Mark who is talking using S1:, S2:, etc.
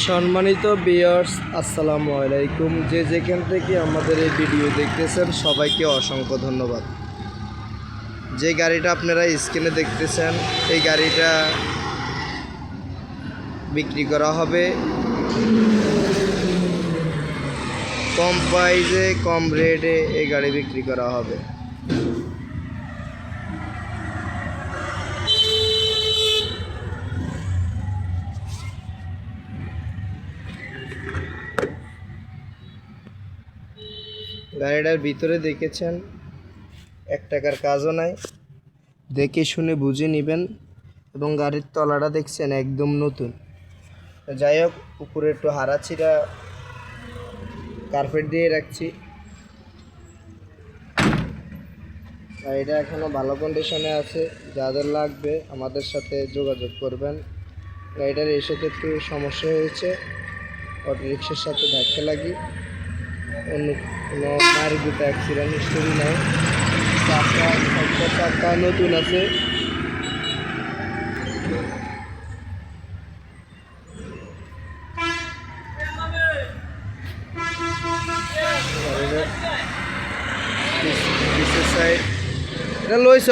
S1: সম্মানিত বিয়ার্স আসসালামু আলাইকুম। যে যেখান থেকে আমাদের এই ভিডিও দেখতেছেন, সবাইকে অসংখ্য ধন্যবাদ। যে গাড়িটা আপনারা স্ক্রিনে দেখতেছেন, এই গাড়িটা বিক্রি করা হবে। কম প্রাইসে কম রেটে এই গাড়ি বিক্রি করা হবে। গাড়িটার ভিতরে দেখেছেন, এক টাকার কাজও নাই। দেখে শুনে বুঝে নেবেন এবং গাড়ির তলাটা দেখছেন একদম নতুন। যাই হোক, উপরে একটু হারাছিরা কার্পেট দিয়ে রাখছি। গাড়িটা এখনও ভালো কন্ডিশনে আছে, যাদের লাগবে আমাদের সাথে যোগাযোগ করবেন। গাড়িটার এসেতে একটু সমস্যা হয়েছে অটো রিক্সার সাথে ধাক্কা লাগি। অন্য কোনো মায়ের গুটা অ্যাক্সিডেন্ট হিস্টোরি নাই। চাকা সবটা চাকা নতুন আছে। লইছ?